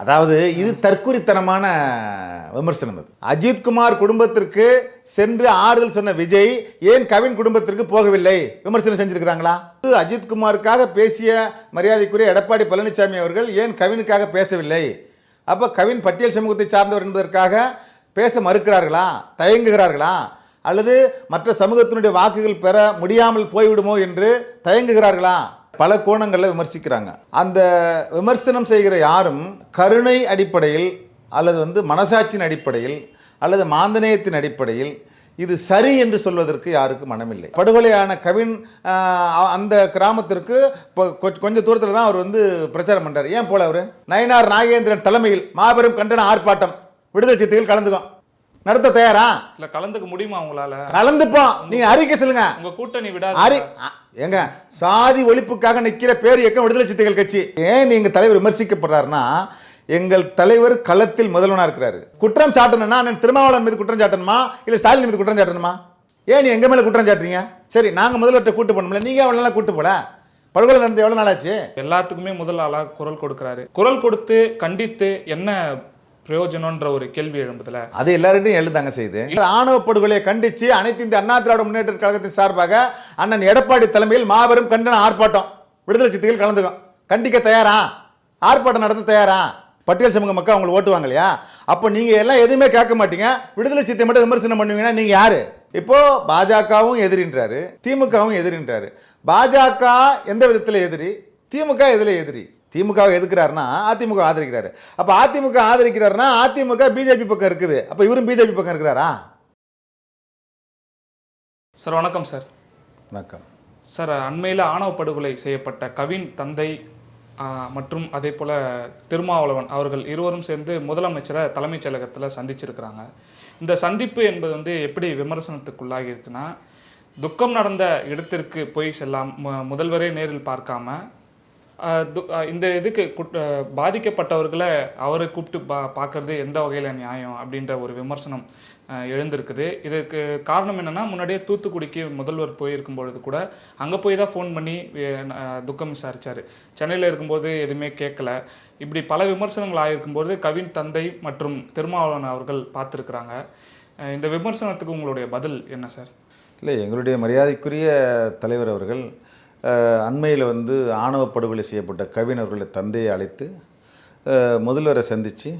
அதாவது இது தற்குறித்தனமான விமர்சனம் அது. அஜித்குமார் குடும்பத்திற்கு சென்று ஆறுதல் சொன்ன விஜய் ஏன் கவின் குடும்பத்திற்கு போகவில்லை? விமர்சனம் செஞ்சிருக்கிறாங்களா? அஜித்குமாருக்காக பேசிய மரியாதைக்குரிய எடப்பாடி பழனிசாமி அவர்கள் ஏன் கவினுக்காக பேசவில்லை? அப்போ கவின் பட்டியல் சமூகத்தை சார்ந்தவர் என்பதற்காக பேச மறுக்கிறார்களா? தயங்குகிறார்களா? அல்லது மற்ற சமூகத்தினுடைய வாக்குகள் பெற முடியாமல் போய்விடுமோ என்று தயங்குகிறார்களா? பல கோணங்களில் விமர்சிக்கிறாங்க. அந்த விமர்சனம் செய்கிற யாரும் கருணை அடிப்படையில் அல்லது வந்து மனசாட்சியின் அடிப்படையில் அல்லது மாந்தநேயத்தின் அடிப்படையில் இது சரி என்று சொல்வதற்கு யாருக்கும் மனமில்லை. படுகொலையான கவின் அந்த கிராமத்திற்கு இப்போ கொ- தூரத்தில் தான் அவர் வந்து பிரச்சாரம் பண்றாரு. ஏன் போல அவர்? நயனார் நாகேந்திரன் தலைமையில் மாபெரும் கண்டன ஆர்ப்பாட்டம். விடுதலை சித்தையில் கலந்துக்கும். நடத்த தயாரா? இல்ல கலந்துக்க முடியுமா உங்களால? கலந்துப்போம் நீங்க அறிக்கை சொல்லுங்க. உங்க கூட்டணி விடாது. அரி அ- ஏங்க சாதி ஒழிப்புக்காக நிக்கிற பேர் இயக்கம் விடுதலை சித்தைகள் கட்சி. ஏன் நீங்க தலைவர் விமர்சிக்கப்படுறாருன்னா எங்கள் தலைவர் களத்தில் முதல்வனா இருக்கிறாரு. குற்றம் சாட்டணும்னா அண்ணன் திருமாவளவன் மீது குற்றம் சாட்டணுமா? இல்ல ஸ்டாலின் மீது குற்றம் சாட்டணுமா? ஏன் நீ எங்க மேல குற்றம் சாட்டுறீங்க? சரி நாங்க முதல்வர்கிட்ட கூட்டு பண்ணல நீங்க எவ்வளவு நாளா கூட்டு போல? படுகொலை நடந்து எவ்வளவு நாளாச்சு? எல்லாத்துக்குமே முதல் ஆளா குரல் கொடுக்கறாரு. குரல் கொடுத்து கண்டித்து என்ன பிரயோஜனம்ன்ற ஒரு கேள்வி எழும்புதுல. அது எல்லார்ட்டையும் எழுதாங்க செய்து. ஆணவ படுகொலையை கண்டிச்சு அனைத்து இந்த அண்ணா திராவிட முன்னேற்ற கழகத்தின் சார்பாக அண்ணன் எடப்பாடி தலைமையில் மாபெரும் கண்டன ஆர்ப்பாட்டம். விடுதலை சித்திகள் கலந்துக்கும். கண்டிக்க தயாரா? ஆர்ப்பாட்டம் நடத்த தயாரா? பட்டியல் சமூக மக்கள் அவங்களை ஓட்டுவாங்க இல்லையா? அப்போ நீங்கள் எல்லாம் எதுவுமே கேட்க மாட்டீங்க. விடுதலை சித்தை மட்டும் விமர்சனம் பண்ணுவீங்கன்னா நீங்கள் யாரு? இப்போ பாஜகவும் எதிரின்றாரு திமுகவும் எதிரின்றாரு. பாஜக எந்த விதத்தில் எதிரி? திமுக எதில் எதிரி? திமுகவை எதுக்குறாருன்னா அதிமுக ஆதரிக்கிறாரு. அப்ப அதிமுக ஆதரிக்கிறாருன்னா அதிமுக பிஜேபி பக்கம் இருக்குது. அப்ப இவரும் பிஜேபி பக்கம் இருக்கிறாரா? சார் வணக்கம் சார். வணக்கம். சார் அண்மையில் ஆணவ படுகொலை செய்யப்பட்ட கவின் தந்தை மற்றும் அதே போல் திருமாவளவன் அவர்கள் இருவரும் சேர்ந்து முதலமைச்சரை தலைமைச் செயலகத்தில் சந்திச்சிருக்கிறாங்க. இந்த சந்திப்பு என்பது வந்து எப்படி விமர்சனத்துக்குள்ளாகி இருக்குன்னா துக்கம் நடந்த இடத்திற்கு போய் செல்லாம் முதல்வரே நேரில் பார்க்காம இந்த இதுக்கு குட்- பாதிக்கப்பட்டவர்களை அவரை கூப்பிட்டு பா பார்க்கறது எந்த வகையில் நியாயம் அப்படின்ற ஒரு விமர்சனம் எழுந்திருக்குது. இதற்கு காரணம் என்னென்னா முன்னாடியே தூத்துக்குடிக்கு முதல்வர் போயிருக்கும் பொழுது கூட அங்கே போய் தான் ஃபோன் பண்ணி துக்கம் விசாரிச்சார். சென்னையில் இருக்கும்போது எதுவுமே கேட்கல. இப்படி பல விமர்சனங்கள் ஆகியிருக்கும்போது கவின் தந்தை மற்றும் திருமாவளவன் அவர்கள் பார்த்துருக்குறாங்க. இந்த விமர்சனத்துக்கு உங்களுடைய பதில் என்ன சார்? இல்லை எங்களுடைய மரியாதைக்குரிய தலைவர் அவர்கள் அண்மையில் வந்து ஆணவ படுகொலை செய்யப்பட்ட கவிஞர்களை தந்தையை அழைத்து முதல்வரை சந்தித்து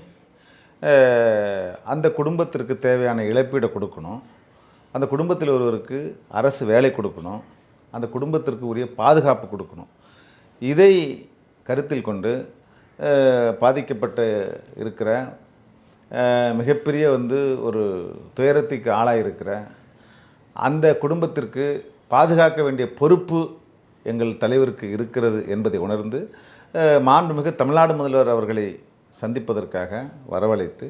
அந்த குடும்பத்திற்கு தேவையான இழப்பீடை கொடுக்கணும். அந்த குடும்பத்தில் ஒருவருக்கு அரசு வேலை கொடுக்கணும். அந்த குடும்பத்திற்கு உரிய பாதுகாப்பு கொடுக்கணும். இதை கருத்தில் கொண்டு பாதிக்கப்பட்டு இருக்கிற மிகப்பெரிய வந்து ஒரு துயரத்துக்கு ஆளாயிருக்கிற அந்த குடும்பத்திற்கு பாதுகாக்க வேண்டிய பொறுப்பு எங்கள் தலைவருக்கு இருக்கிறது என்பதை உணர்ந்து மாண்புமிகு தமிழ்நாடு முதல்வர் அவர்களை சந்திப்பதற்காக வரவழைத்து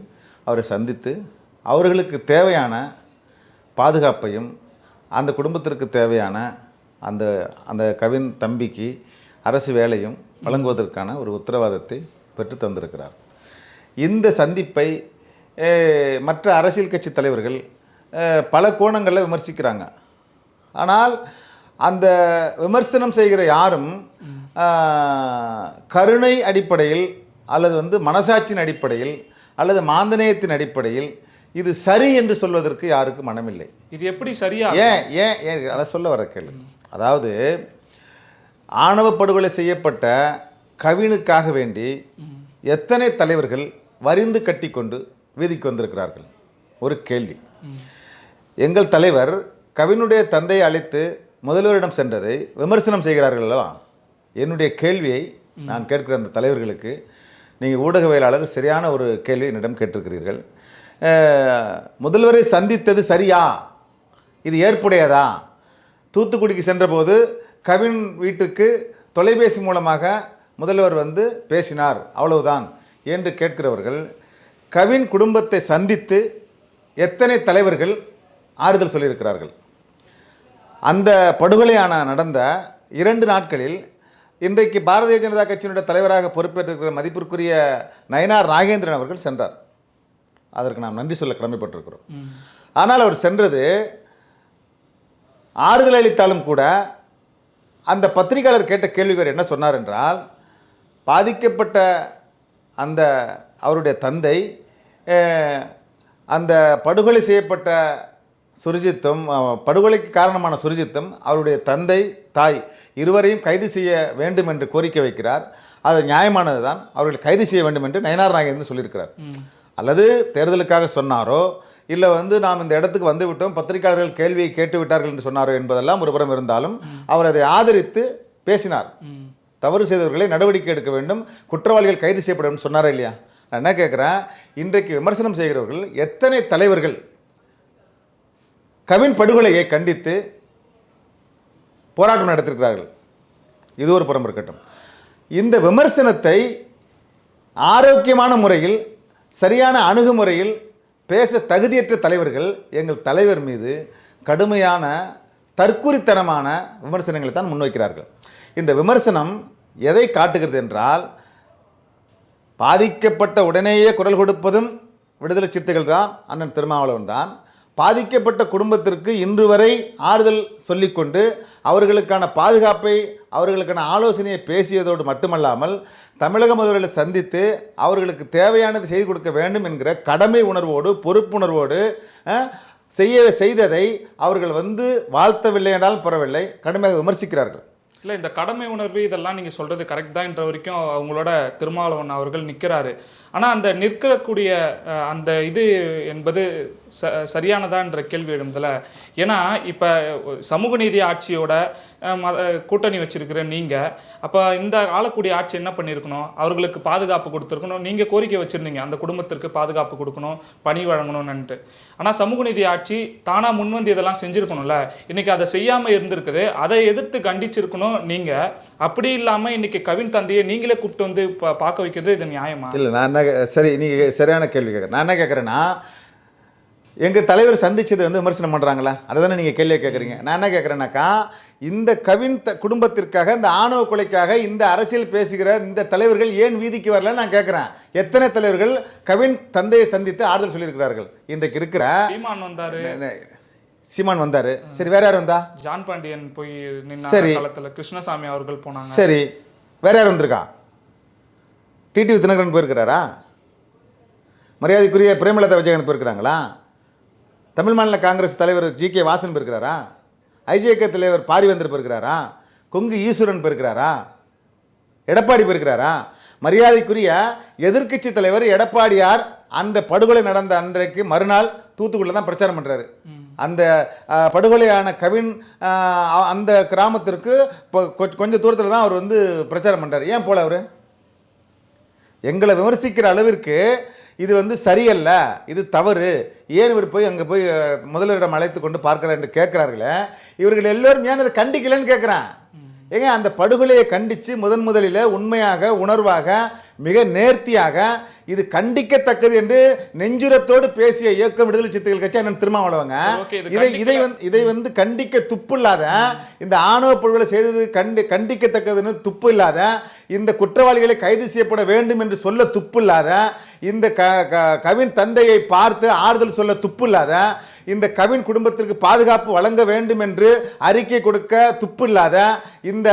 அவரை சந்தித்து அவர்களுக்கு தேவையான பாதுகாப்பையும் அந்த குடும்பத்திற்கு தேவையான அந்த அந்த கவின் தம்பிக்கு அரசு வேலையும் வழங்குவதற்கான ஒரு உத்தரவாதத்தை பெற்று தந்திருக்கிறார். இந்த சந்திப்பை மற்ற அரசியல் கட்சி தலைவர்கள் பல கோணங்களில் விமர்சிக்கிறாங்க. ஆனால் அந்த விமர்சனம் செய்கிற யாரும் கருணை அடிப்படையில் அல்லது வந்து மனசாட்சியின் அடிப்படையில் அல்லது மாந்தநேயத்தின் அடிப்படையில் இது சரி என்று சொல்வதற்கு யாருக்கும் மனமில்லை. இது எப்படி சரியா? ஏன் ஏன் ஏன் அதை சொல்ல வர கேள்வி அதாவது ஆணவ படுகொலை செய்யப்பட்ட கவினுக்காக வேண்டி எத்தனை தலைவர்கள் வரிந்து கட்டிக்கொண்டு வீதிக்கு வந்திருக்கிறார்கள்? ஒரு கேள்வி. எங்கள் தலைவர் கவினுடைய தந்தையை அழைத்து முதல்வரிடம் சென்றதை விமர்சனம் செய்கிறார்கள் அல்லவா என்னுடைய கேள்வியை நான் கேட்கிற அந்த தலைவர்களுக்கு நீங்கள் ஊடகவியலாளர் சரியான ஒரு கேள்வி என்னிடம் கேட்டிருக்கிறீர்கள். முதல்வரை சந்தித்தது சரியா? இது ஏற்புடையதா? தூத்துக்குடிக்கு சென்றபோது கவின் வீட்டுக்கு தொலைபேசி மூலமாக முதல்வர் வந்து பேசினார். அவ்வளவுதான் என்று கேட்கிறவர்கள் கவின் குடும்பத்தை சந்தித்து எத்தனை தலைவர்கள் ஆறுதல் சொல்லியிருக்கிறார்கள்? அந்த படுகொலையான நடந்த இரண்டு நாட்களில் இன்றைக்கு பாரதிய ஜனதா கட்சியினுடைய தலைவராக பொறுப்பேற்றிருக்கிற மதிப்பிற்குரிய நயனார் நாகேந்திரன் அவர்கள் சென்றார். அதற்கு நாம் நன்றி சொல்ல கடமைப்பட்டிருக்கிறோம். ஆனால் அவர் சென்றது ஆறுதல் அளித்தாலும் கூட அந்த பத்திரிகையாளர் கேட்ட கேள்விக்கு அவர் என்ன சொன்னார் என்றால் பாதிக்கப்பட்ட அந்த அவருடைய தந்தை அந்த படுகொலை செய்யப்பட்ட சுர்ஜித்தும் படுகொலைக்கு காரணமான சுர்ஜித்தும் அவருடைய தந்தை தாய் இருவரையும் கைது செய்ய வேண்டும் என்று கோரிக்கை வைக்கிறார். அது நியாயமானது தான் அவர்களை கைது செய்ய வேண்டும் என்று நயனார் நாகேந்திரன் சொல்லியிருக்கிறார். அல்லது தேர்தலுக்காக சொன்னாரோ இல்லை வந்து நாம் இந்த இடத்துக்கு வந்து விட்டோம் பத்திரிகையாளர்கள் கேள்வியை கேட்டு விட்டார்கள் என்று சொன்னாரோ என்பதெல்லாம் ஒரு புறம் இருந்தாலும் அவர் அதை ஆதரித்து பேசினார். தவறு செய்தவர்களை நடவடிக்கை எடுக்க வேண்டும் குற்றவாளிகள் கைது செய்யப்பட வேண்டும் சொன்னாரா இல்லையா? நான் என்ன கேட்குறேன் இன்றைக்கு விமர்சனம் செய்கிறவர்கள் எத்தனை தலைவர்கள் கவின் படுகொலையை கண்டித்து போராட்டம் நடத்திருக்கிறார்கள் இது ஒரு புறம் இருக்கட்டும். இந்த விமர்சனத்தை ஆரோக்கியமான முறையில் சரியான அணுகுமுறையில் பேச தகுதியற்ற தலைவர்கள் எங்கள் தலைவர் மீது கடுமையான தற்குறித்தனமான விமர்சனங்களை தான் முன்வைக்கிறார்கள். இந்த விமர்சனம் எதை காட்டுகிறது என்றால் பாதிக்கப்பட்ட உடனேயே குரல் கொடுப்பதும் விடுதலை சிறுத்தைகள் தான் அண்ணன் திருமாவளவன் தான் பாதிக்கப்பட்ட குடும்பத்திற்கு இன்று வரை ஆறுதல் சொல்லிக்கொண்டு அவர்களுக்கான பாதுகாப்பை அவர்களுக்கான ஆலோசனையை பேசியதோடு மட்டுமல்லாமல் தமிழக முதல்வர்களை சந்தித்து அவர்களுக்கு தேவையானது செய்து கொடுக்க வேண்டும் என்கிற கடமை உணர்வோடு பொறுப்புணர்வோடு செய்ய செய்ததை அவர்கள் வந்து வாழ்த்தவில்லை என்றால் பரவாயில்லை. கடுமையாக விமர்சிக்கிறார்கள். இல்லை இந்த கடமை உணர்வு இதெல்லாம் நீங்கள் சொல்கிறது கரெக்ட் தான் என்ற வரைக்கும் அவங்களோட திருமாவளவன் அவர்கள் நிற்கிறாரு ஆனால் அந்த நிற்கக்கூடிய அந்த இது என்பது ச சரியானதான்ற கேள்வி எழுந்தல ஏன்னா இப்போ சமூக நீதி ஆட்சியோட மத கூட்டணி வச்சிருக்கிற நீங்கள் அப்போ இந்த ஆளக்கூடிய ஆட்சி என்ன பண்ணியிருக்கணும் அவர்களுக்கு பாதுகாப்பு கொடுத்துருக்கணும். நீங்கள் கோரிக்கை வச்சுருந்தீங்க அந்த குடும்பத்திற்கு பாதுகாப்பு கொடுக்கணும் பணி வழங்கணும்னுட்டு ஆனால் சமூக நீதி ஆட்சி தானாக முன்வந்து இதெல்லாம் செஞ்சுருக்கணும்ல. இன்றைக்கி அதை செய்யாமல் இருந்திருக்குது. அதை எதிர்த்து கண்டிச்சிருக்கணும் நீங்கள் அப்படி இல்லாமல் இன்னைக்கு கவின் தந்தையை நீங்களே கூப்பிட்டு வந்து பா- பார்க்க வைக்கிறது இது நியாயமா? இல்லை நான் என்ன சரி நீங்கள் சரியான கேள்வி கேட்குறேன் நான் என்ன கேட்குறேன்னா எங்கள் தலைவர் சந்திச்சது வந்து விமர்சனம் பண்ணுறாங்களா அதை தானே நீங்கள் கேள்வியை கேட்குறீங்க. நான் என்ன கேட்குறேன்னாக்கா இந்த கவின் த குடும்பத்திற்காக இந்த ஆணவ கொலைக்காக இந்த அரசியல் பேசுகிற இந்த தலைவர்கள் ஏன் வீதிக்கு வரலன்னு நான் கேட்குறேன். எத்தனை தலைவர்கள் கவின் தந்தையை சந்தித்து ஆறுதல் சொல்லியிருக்கிறார்கள்? இன்றைக்கு இருக்கிற சீமான் வந்தாரு. சரி வேற யார் வந்தா? ஜான் பாண்டியன் போய் சரி. காலத்துல. கிருஷ்ணசாமி அவர்கள் போனாங்க. சரி. வேற யார் வந்திருக்கா? டிடிவி தினகரன் போயிருக்கிறாரா? மரியாதைக்குரிய பிரேமலதா விஜயகாந்த் போயிருக்கிறாங்களா? தமிழ் மாநில காங்கிரஸ் தலைவர் ஜி கே வாசன் போயிருக்கிறாரா? ஐஜேகே தலைவர் பாரிவேந்தர் போயிருக்கிறாரா? கொங்கு ஈஸ்வரன் போயிருக்கிறாரா? எடப்பாடி போயிருக்கிறாரா? மரியாதைக்குரிய எதிர்க்கட்சி தலைவர் எடப்பாடியார் அந்த படுகொலை நடந்த அன்றைக்கு மறுநாள் தூத்துக்குடியில் தான் பிரச்சாரம் பண்ணுறாரு அந்த படுகொலையான கவின் அந்த கிராமத்திற்கு இப்போ கொஞ்சம் தூரத்தில் தான் அவர் வந்து பிரச்சாரம் பண்ணுறாரு ஏன் போல அவர்? எங்களை விமர்சிக்கிற அளவிற்கு இது வந்து சரியல்ல இது தவறு. ஏன் இவர் போய் அங்கே போய் முதலிடம் முதல்வரிடம் அழைத்து கொண்டு பார்க்கிறார் என்று கேட்குறார்களே? இவர்கள் எல்லோரும் ஏன் அதை கண்டிக்கலன்னு கேட்குறேன்? ஏங்க அந்த படுகொலையை கண்டித்து முதன் முதலில் உண்மையாக உணர்வாக மிக நேர்த்தியாக இது கண்டிக்கத்தக்கது என்று நெஞ்சுரத்தோடு பேசிய இயக்கம் விடுதலை சிறுத்தைகள் கட்சி அண்ணன் திருமாவளவங்க இது இதை. வந்து இதை வந்து கண்டிக்க துப்பு இல்லாத இந்த ஆணவ படுகொலை செய்தது கண்டு கண்டிக்கத்தக்கதுன்னு துப்பு இல்லாத இந்த குற்றவாளிகளை கைது செய்யப்பட வேண்டும் என்று சொல்ல துப்பு இல்லாத இந்த க கவின் தந்தையை பார்த்து ஆறுதல் சொல்ல துப்பு இல்லாத இந்த கவின் குடும்பத்திற்கு பாதுகாப்பு வழங்க வேண்டும் என்று அறிக்கை கொடுக்க துப்பு இல்லாத இந்த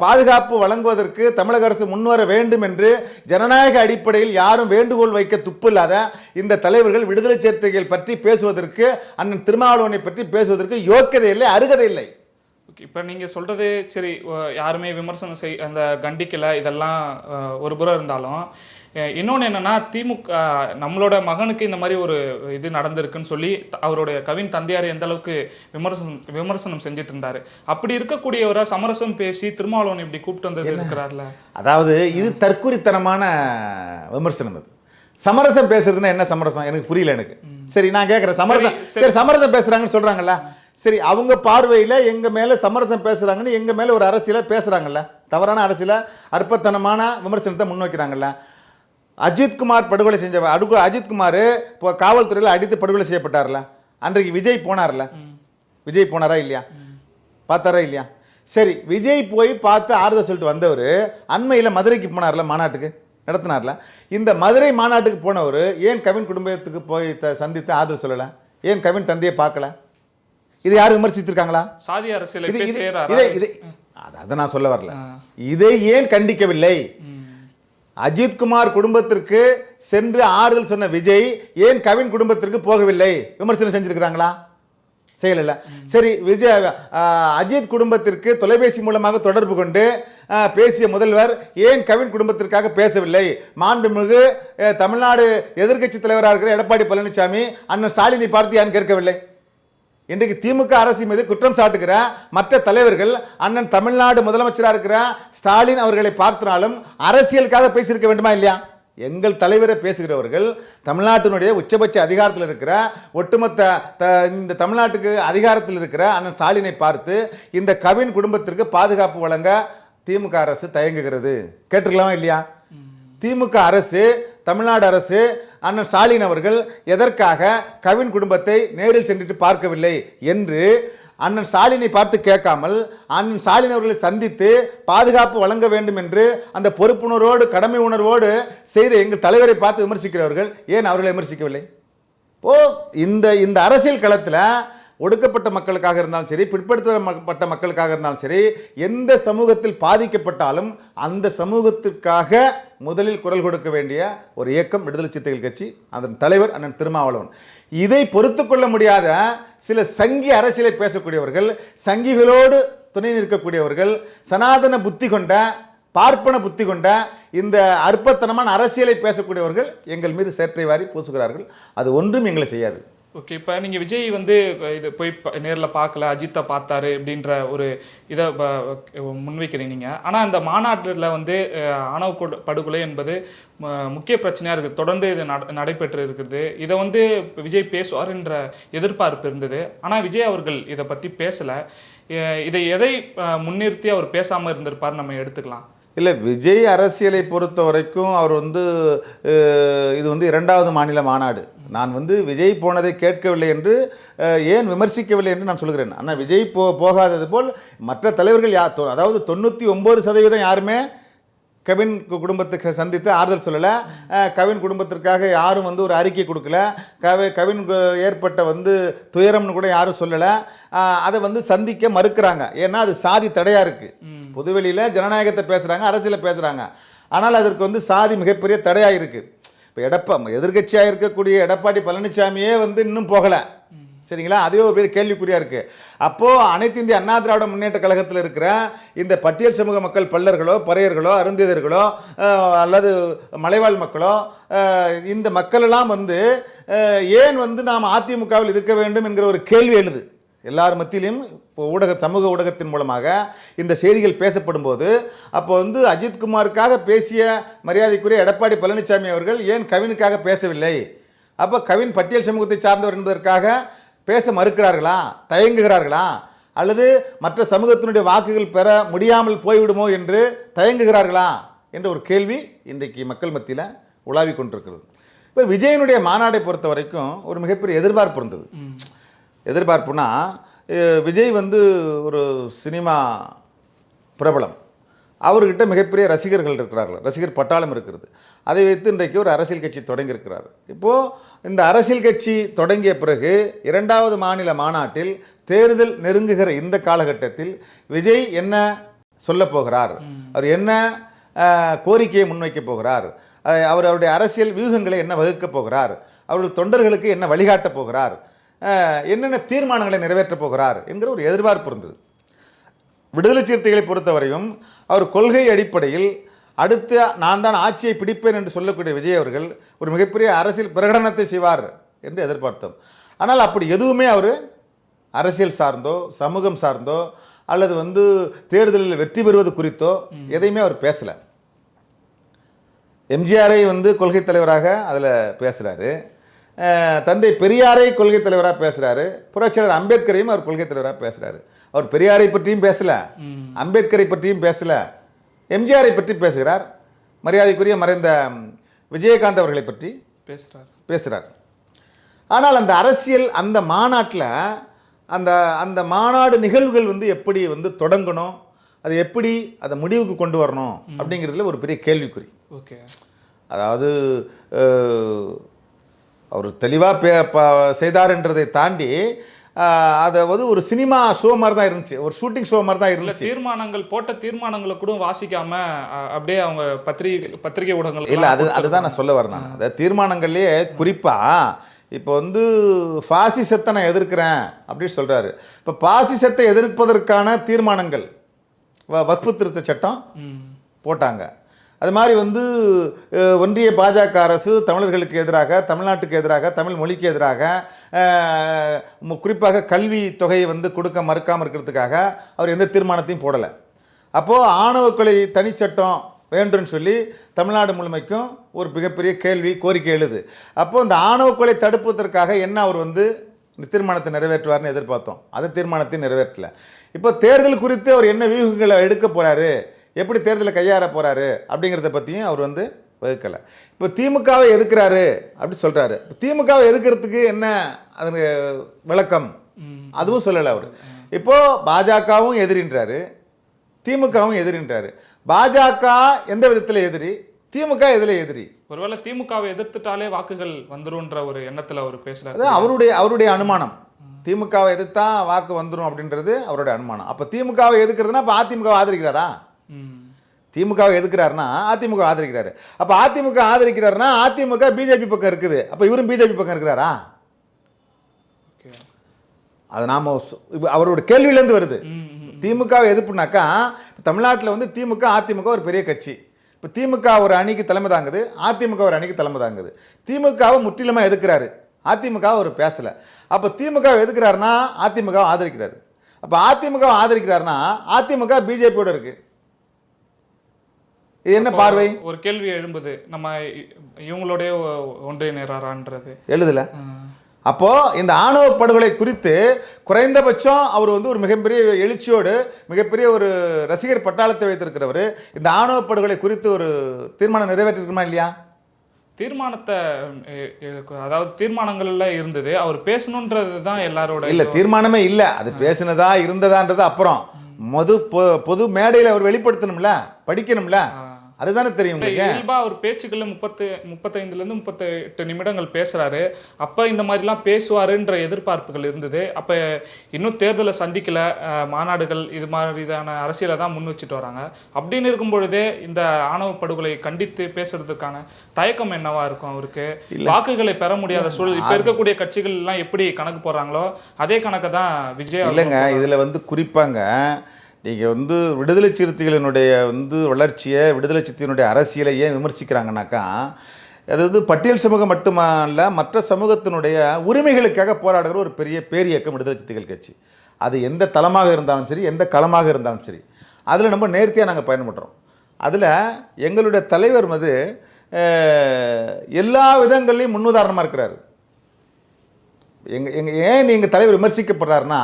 பாதுகாப்பு வழங்குவதற்கு தமிழக அரசு முன்வர வேண்டும் என்று ஜனநாயக அடிப்படையில் யாரும் வேண்டுகோள் வைக்க துப்பில்லாத இந்த தலைவர்கள் விடுதலை சேர்த்தைகள் பற்றி பேசுவதற்கு அண்ணன் திருமாவளவனை பற்றி பேசுவதற்கு யோக்கியதை இல்லை அருகதை இல்லை. ஓகே இப்போ நீங்கள் சொல்கிறது சரி யாருமே விமர்சனம் செய் அந்த கண்டிக்கலை இதெல்லாம் ஒரு புறம் இருந்தாலும் இன்னொன்று என்னென்னா திமுக நம்மளோட மகனுக்கு இந்த மாதிரி ஒரு இது நடந்திருக்குன்னு சொல்லி அவருடைய கவின் தந்தையார் எந்த அளவுக்கு விமர்சனம் விமர்சனம் செஞ்சுட்டு இருந்தாரு அப்படி இருக்கக்கூடியவரை சமரசம் பேசி திருமாவளவன் இப்படி கூப்பிட்டு வந்தது இருக்கிறார்ல? அதாவது இது தற்குறித்தனமான விமர்சனம் அது. சமரசம் பேசுறதுன்னா என்ன சமரசம்? எனக்கு புரியல எனக்கு. சரி நான் கேட்குறேன் சமரசம் சரி, சமரசம் பேசுறாங்கன்னு சொல்றாங்கல்ல. சரி அவங்க பார்வையில் எங்க மேல சமரசம் பேசுறாங்கன்னு எங்க மேல ஒரு அரசியலை பேசுறாங்கல்ல. தவறான அரசியல அற்பத்தனமான விமர்சனத்தை முன்வைக்கிறாங்கல்ல. அஜித்குமார் படுகொலை செஞ்ச அடுக்கு அஜித்குமார் இப்போ காவல்துறையில் அடித்து படுகொலை செய்யப்பட்டார்ல. அன்றைக்கு விஜய் போனார்ல. விஜய் போனாரா இல்லையா? பார்த்தாரா இல்லையா? சரி விஜய் போய் பார்த்து ஆறுதல் சொல்லிட்டு வந்தவர் அண்மையில் மதுரைக்கு போனார்ல மாநாட்டுக்கு. நடத்தினார்ல. இந்த மதுரை மாநாட்டுக்கு போனவர் ஏன் கவின் குடும்பத்துக்கு போய் த- சந்தித்து ஆறுதல் சொல்லலை? ஏன் கவின் தந்தையை பார்க்கல? இது யாரும் விமர்சித்திருக்காங்களா? சாதி அரசியலை இது அதை நான் சொல்ல வரல. இதை ஏன் கண்டிக்கவில்லை? அஜித்குமார் குடும்பத்திற்கு சென்று ஆறுதல் சொன்ன விஜய் ஏன் கவின் குடும்பத்திற்கு போகவில்லை? விமர்சனம் செஞ்சிருக்கிறாங்களா? செய்யல சரி விஜய் அஜித் குடும்பத்திற்கு தொலைபேசி மூலமாக தொடர்பு கொண்டு பேசிய முதல்வர் ஏன் கவின் குடும்பத்திற்காக பேசவில்லை? மாண்புமிகு தமிழ்நாடு எதிர்க்கட்சி தலைவராக இருக்கிற எடப்பாடி பழனிசாமி அண்ணன் ஸ்டாலினை பார்த்து ஏன் கேட்கவில்லை. இன்றைக்கு திமுக அரசு மீது குற்றம் சாட்டுகிற மற்ற தலைவர்கள் அண்ணன் தமிழ்நாடு முதலமைச்சராக இருக்கிற ஸ்டாலின் அவர்களை பார்த்தினாலும் அரசியலுக்காக பேசியிருக்க வேண்டுமா இல்லையா? எங்கள் தலைவரை பேசுகிறவர்கள் தமிழ்நாட்டினுடைய உச்சபட்ச அதிகாரத்தில் இருக்கிற ஒட்டுமொத்த த இந்த தமிழ்நாட்டுக்கு அதிகாரத்தில் இருக்கிற அண்ணன் ஸ்டாலினை பார்த்து இந்த கவின் குடும்பத்திற்கு பாதுகாப்பு வழங்க திமுக அரசு தயங்குகிறது. கேட்டிருக்கலாமா இல்லையா? திமுக அரசு தமிழ்நாடு அரசு அண்ணன் ஸ்டாலின் அவர்கள் எதற்காக கவின் குடும்பத்தை நேரில் சென்றுட்டு பார்க்கவில்லை என்று அண்ணன் ஸ்டாலினை பார்த்து கேட்காமல் அண்ணன் ஸ்டாலின் அவர்களை சந்தித்து பாதுகாப்பு வழங்க வேண்டும் என்று அந்த பொறுப்புணர்வோடு கடமை உணர்வோடு செய்த எங்கள் தலைவரை பார்த்து விமர்சிக்கிறவர்கள் ஏன் அவர்களை விமர்சிக்கவில்லை? ஓ இந்த இந்த அரசியல் களத்தில் ஒடுக்கப்பட்ட மக்களுக்காக இருந்தாலும் சரி பிற்படுத்தப்பட்ட மக்களுக்காக இருந்தாலும் சரி எந்த சமூகத்தில் பாதிக்கப்பட்டாலும் அந்த சமூகத்திற்காக முதலில் குரல் கொடுக்க வேண்டிய ஒரு இயக்கம் விடுதலை சிறுத்தைகள் கட்சி அதன் தலைவர் அண்ணன் திருமாவளவன். இதை பொறுத்து கொள்ள முடியாத சில சங்கி அரசியலை பேசக்கூடியவர்கள் சங்கிகளோடு துணை நிற்கக்கூடியவர்கள் சனாதன புத்தி கொண்ட பார்ப்பன புத்தி கொண்ட இந்த அற்பத்தனமான அரசியலை பேசக்கூடியவர்கள் எங்கள் மீது சேற்றை வாரி பூசுகிறார்கள். அது ஒன்றும் எங்களை செய்யாது. ஓகே இப்போ நீங்கள் விஜய் வந்து இது போய் நேரில் பார்க்கல அஜித்தை பார்த்தாரு அப்படின்ற ஒரு இதை முன்வைக்கிறீங்க நீங்கள் ஆனால் இந்த மாநாட்டில் வந்து ஆணவ படுகொலை என்பது ம- முக்கிய பிரச்சனையாக இருக்குது. தொடர்ந்து இது நடைபெற்று இருக்குது. இதை வந்து விஜய் பேசுவார்ன்ற எதிர்பார்ப்பு இருந்தது. ஆனால் விஜய் அவர்கள் இதை பற்றி பேசலை. இதை எதை முன்னிறுத்தி அவர் பேசாமல் இருந்திருப்பார் நம்ம எடுத்துக்கலாம். இல்லை விஜய் அரசியலை பொறுத்த வரைக்கும் அவர் வந்து இது வந்து இரண்டாவது மாநில மாநாடு. நான் வந்து விஜய் போனதை கேட்கவில்லை என்று ஏன் விமர்சிக்கவில்லை என்று நான் சொல்கிறேன். ஆனால் விஜய் போ போகாதது போல் மற்ற தலைவர்கள் யா தொ- அதாவது தொண்ணூற்றி ஒம்பது சதவீதம் யாருமே கவின் குடும்பத்துக்கு சந்தித்து ஆறுதல் சொல்லலை. கவின் குடும்பத்திற்காக யாரும் வந்து ஒரு அறிக்கை கொடுக்கல. கவி கவின் ஏற்பட்ட வந்து துயரம்னு கூட யாரும் சொல்லலை. அதை வந்து சந்திக்க மறுக்கிறாங்க. ஏன்னா அது சாதி தடையாக இருக்குது பொதுவெளியில் ஜனநாயகத்தை பேசுகிறாங்க அரசியலை பேசுகிறாங்க ஆனால் அதற்கு வந்து சாதி மிகப்பெரிய தடையாக இருக்குது இப்போ எடப்பா எதிர்க்கட்சியாக இருக்கக்கூடிய எடப்பாடி பழனிசாமியே வந்து இன்னும் போகலை. சரிங்களா? அதுவே ஒரு பெரிய கேள்விக்குறியாக இருக்குது அப்போது அனைத்து இந்திய அண்ணா திராவிட முன்னேற்ற கழகத்தில் இருக்கிற இந்த பட்டியல் சமூக மக்கள் பல்லர்களோ பறையர்களோ அருந்தியதர்களோ அல்லது மலைவாழ் மக்களோ இந்த மக்களெல்லாம் வந்து ஏன் வந்து நாம் அதிமுகவில் இருக்க வேண்டும் என்கிற ஒரு கேள்வி எழுது. எல்லார் மத்தியிலும் இப்போ ஊடக சமூக ஊடகத்தின் மூலமாக இந்த செய்திகள் பேசப்படும் போது அப்போ வந்து அஜித்குமாருக்காக பேசிய மரியாதைக்குரிய எடப்பாடி பழனிசாமி அவர்கள் ஏன் கவினுக்காக பேசவில்லை? அப்போ கவின் பட்டியல் சமூகத்தை சார்ந்தவர் என்பதற்காக பேச மறுக்கிறார்களா? தயங்குகிறார்களா? அல்லது மற்ற சமூகத்தினுடைய வாக்குகள் பெற முடியாமல் போய்விடுமோ என்று தயங்குகிறார்களா? என்ற ஒரு கேள்வி இன்றைக்கு மக்கள் மத்தியில் உலாவிக் கொண்டிருக்கிறது. இப்போ விஜயனுடைய மாநாடை பொறுத்த வரைக்கும் ஒரு மிகப்பெரிய எதிர்பார்ப்பு இருந்தது. எதிர்பார்ப்புனா விஜய் வந்து ஒரு சினிமா பிரபலம். அவர்கிட்ட மிகப்பெரிய ரசிகர்கள் இருக்கிறார்கள். ரசிகர் பட்டாளம் இருக்கிறது. அதை வைத்து இன்றைக்கு ஒரு அரசியல் கட்சி தொடங்கியிருக்கிறார். இப்போது இந்த அரசியல் கட்சி தொடங்கிய பிறகு இரண்டாவது மாநில மாநாட்டில் தேர்தல் நெருங்குகிற இந்த காலகட்டத்தில் விஜய் என்ன சொல்லப் போகிறார்? அவர் என்ன கோரிக்கையை முன்வைக்கப் போகிறார்? அவர் அவருடைய அரசியல் வியூகங்களை என்ன வகுக்கப் போகிறார்? அவருடைய தொண்டர்களுக்கு என்ன வழிகாட்டப் போகிறார்? என்னென்ன தீர்மானங்களை நிறைவேற்றப் போகிறார் என்கிற ஒரு எதிர்பார்ப்பு இருந்தது. விடுதலை சிறுத்தைகளை பொறுத்தவரையும் அவர் கொள்கை அடிப்படையில் அடுத்த நான் தான் ஆட்சியை பிடிப்பேன் என்று சொல்லக்கூடிய விஜய் அவர்கள் ஒரு மிகப்பெரிய அரசியல் பிரகடனத்தை செய்வார் என்று எதிர்பார்த்தோம். ஆனால் அப்படி எதுவுமே அவர் அரசியல் சார்ந்தோ சமூகம் சார்ந்தோ அல்லது வந்து தேர்தலில் வெற்றி பெறுவது குறித்தோ எதையுமே அவர் பேசலை. எம்ஜிஆரை வந்து கொள்கை தலைவராக அதில் பேசுகிறாரு தந்தை பெரியாரை கொள்கை தலைவராக பேசுகிறாரு புரட்சியாளர் அம்பேத்கரையும் அவர் கொள்கை தலைவராக பேசுகிறாரு அவர் பெரியாரை பற்றியும் பேசலை. அம்பேத்கரை பற்றியும் பேசலை. எம்ஜிஆரை பற்றி பேசுகிறார். மரியாதைக்குரிய மறைந்த விஜயகாந்த் அவர்களை பற்றி பேசுகிறார் பேசுகிறார் ஆனால் அந்த அரசியல் அந்த மாநாட்டில் அந்த அந்த மாநாடு நிகழ்வுகள் வந்து எப்படி வந்து தொடங்கணும் அது எப்படி அதை முடிவுக்கு கொண்டு வரணும் அப்படிங்கிறதுல ஒரு பெரிய கேள்விக்குறி. ஓகே. அதாவது அவர் தெளிவாக பே செய்தார் என்றதை தாண்டி அதை வந்து ஒரு சினிமா ஷோ மாதிரி தான் இருந்துச்சு. ஒரு ஷூட்டிங் ஷோ மாதிரி தான் இருந்துச்சு. தீர்மானங்கள் போட்ட தீர்மானங்களை கூட வாசிக்காம அப்படியே அவங்க பத்திரிகை பத்திரிகை ஊடகங்கள் இல்லை அது அதுதான் நான் சொல்ல வரேன் நான். அந்த தீர்மானங்கள்லேயே குறிப்பாக இப்போ வந்து பாசிசத்தை நான் எதிர்க்கிறேன் அப்படின்னு சொல்கிறாரு இப்போ பாசிசத்தை எதிர்ப்பதற்கான தீர்மானங்கள் வ- வக்ஃபு திருத்த சட்டம். போட்டாங்க. அது மாதிரி வந்து ஒன்றிய பாஜக அரசு தமிழர்களுக்கு எதிராக தமிழ்நாட்டுக்கு எதிராக தமிழ் மொழிக்கு எதிராக குறிப்பாக கல்வி தொகையை வந்து கொடுக்க மறுக்காமல் இருக்கிறதுக்காக அவர் எந்த தீர்மானத்தையும் போடலை. அப்போது ஆணவக்கொலை தனிச்சட்டம் வேண்டும்னு சொல்லி தமிழ்நாடு முழுமைக்கும் ஒரு மிகப்பெரிய கேள்வி கோரிக்கை எழுது. அப்போது இந்த ஆணவக்கொலை தடுப்பதற்காக என்ன அவர் வந்து இந்த தீர்மானத்தை நிறைவேற்றுவார்னு எதிர்பார்த்தோம். அந்த தீர்மானத்தை நிறைவேற்றல. இப்போ தேர்தல் குறித்து அவர் என்ன வியூகங்களை எடுக்க போகிறாரு எப்படி தேர்தலை கையாற போறாரு அப்படிங்கிறத பற்றியும் அவர் வந்து வகுக்கலை. இப்போ திமுகவை எதுக்குறாரு அப்படி சொல்றாரு. திமுகவை எதுக்கிறதுக்கு என்ன அது விளக்கம். அதுவும் சொல்லலை அவர். இப்போ பாஜகவும் எதிரின்றாரு. திமுகவும் எதிரின்றாரு. பாஜக எந்த விதத்தில் எதிரி? திமுக எதில் எதிரி? ஒருவேளை திமுகவை எதிர்த்துட்டாலே வாக்குகள் வந்துரும்ன்ற ஒரு எண்ணத்துல அவர் பேசுறாரு. அது அவருடைய அவருடைய அனுமானம். திமுகவை எதிர்த்தா வாக்கு வந்துடும் அப்படின்றது அவருடைய அனுமானம். அப்போ திமுகவை எதுக்குறதுனா அப்போ அதிமுகவை ஆதரிக்கிறாரா. திமுகவை எதுக்குறாருன்னா அதிமுக ஆதரிக்கிறாரு. அப்போ அதிமுக ஆதரிக்கிறாருன்னா அதிமுக பிஜேபி பக்கம் இருக்குது. அப்போ இவரும் பிஜேபி பக்கம் இருக்கிறாரா? அது நாம் அவரோட கேள்வியிலேருந்து வருது. திமுகவை எதிர்ப்புனாக்கா தமிழ்நாட்டில் வந்து திமுக அதிமுக ஒரு பெரிய கட்சி. இப்போ திமுக ஒரு அணிக்கு தலைமை தாங்குது அதிமுக ஒரு அணிக்கு தலைமை தாங்குது. திமுகவை முற்றிலுமாக எதுக்குறாரு அதிமுக அவர் பேசலை. அப்போ திமுக எதுக்கிறாருன்னா எதுக்குறாருன்னா அதிமுக ஆதரிக்கிறாரு. அப்போ அதிமுகவை ஆதரிக்கிறாருன்னா அதிமுக பிஜேபியோட இருக்குது இது என்ன பார்வை? ஒரு கேள்வி எழும்புது. நம்ம இவங்களுடைய ஒன்றிணைறாரான்றது எழுதல. அப்போ இந்த ஆணவ படுகொலை குறித்து குறைந்தபட்சம் அவர் வந்து ஒரு மிகப்பெரிய எழுச்சியோடு மிகப்பெரிய ஒரு ரசிகர் பட்டாளத்தை வைத்திருக்கிறவர். இந்த ஆணவ படுகொலை குறித்து ஒரு தீர்மானம் நிறைவேற்றிருக்குமா இல்லையா? தீர்மானத்தை அதாவது தீர்மானங்கள்ல இருந்தது. அவர் பேசணுன்றது தான் எல்லாரோட இல்ல தீர்மானமே இல்ல. அது பேசினதா இருந்ததான்றது அப்புறம். மது பொ- பொது மேடையில் அவர் வெளிப்படுத்தணும்ல? படிக்கணும்ல. அதுதானே தெரியும் இயல்பா அவர் பேச்சுக்கள்ல முப்பத்து முப்பத்தைந்துல இருந்து முப்பத்தெட்டு நிமிடங்கள் பேசுறாரு. அப்ப இந்த மாதிரிலாம் பேசுவாருன்ற எதிர்பார்ப்புகள் இருந்தது. அப்ப இன்னும் தேர்தலை சந்திக்கல. மாநாடுகள் இது மாதிரிதான அரசியலை தான் முன் வச்சுட்டு வராங்க. அப்படின்னு இருக்கும் பொழுதே இந்த ஆணவ படுகொலை கண்டித்து பேசுறதுக்கான தயக்கம் என்னவா இருக்கும் அவருக்கு? வாக்குகளை பெற முடியாத சூழல். இப்ப இருக்கக்கூடிய கட்சிகள் எல்லாம் எப்படி கணக்கு போடுறாங்களோ அதே கணக்கை தான் விஜய் இல்லைங்க இதுல வந்து குறிப்பாங்க நீங்கள் வந்து விடுதலை சிறுத்தைகளினுடைய வந்து வளர்ச்சியை விடுதலை சிறுத்தையினுடைய அரசியலை ஏன் விமர்சிக்கிறாங்கனாக்கா அது வந்து பட்டியல் சமூகம் மட்டுமல்ல மற்ற சமூகத்தினுடைய உரிமைகளுக்காக போராடுகிற ஒரு பெரிய பேரியக்கம் விடுதலை சிறுத்தைகள் கட்சி. அது எந்த தளமாக இருந்தாலும் சரி எந்த களமாக இருந்தாலும் சரி அதில் நம்ம நேர்த்தியாக நாங்கள் பயன்படுறோம். அதில் எங்களுடைய தலைவர் வந்து எல்லா விதங்கள்லையும் முன்னுதாரணமாக இருக்கிறார். எங்கள் எங்கள் ஏன் எங்கள் தலைவர் விமர்சிக்கப்படுறாருன்னா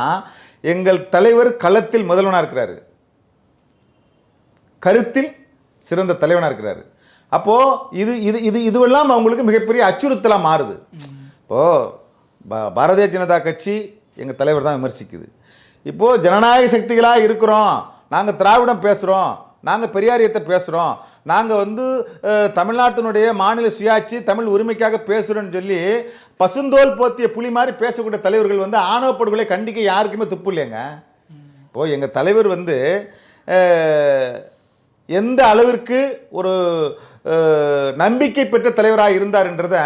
எங்கள் தலைவர் களத்தில் முதல்வனாக இருக்கிறாரு. கருத்தில் சிறந்த தலைவனாக இருக்கிறாரு. அப்போது இது இது இது இதுவெல்லாம் அவங்களுக்கு மிகப்பெரிய அச்சுறுத்தலாக மாறுது. இப்போது பாரதிய ஜனதா கட்சி எங்கள் தலைவர் தான் விமர்சிக்குது. இப்போது ஜனநாயக சக்திகளாக இருக்கிறோம். நாங்கள் திராவிடம் பேசுகிறோம் நாங்கள் பெரியாரியத்தை பேசுகிறோம் நாங்கள் வந்து தமிழ்நாட்டினுடைய மாநில சுயாட்சி தமிழ் உரிமைக்காக பேசுகிறோன்னு சொல்லி பசுந்தோல் போத்திய புலி மாதிரி பேசக்கூடிய தலைவர்கள் வந்து ஆணவ படுகொலை கண்டிக்க யாருக்குமே துப்பு இல்லைங்க. இப்போது எங்கள் தலைவர் வந்து எந்த அளவிற்கு ஒரு நம்பிக்கை பெற்ற தலைவராக இருந்தார்ன்றத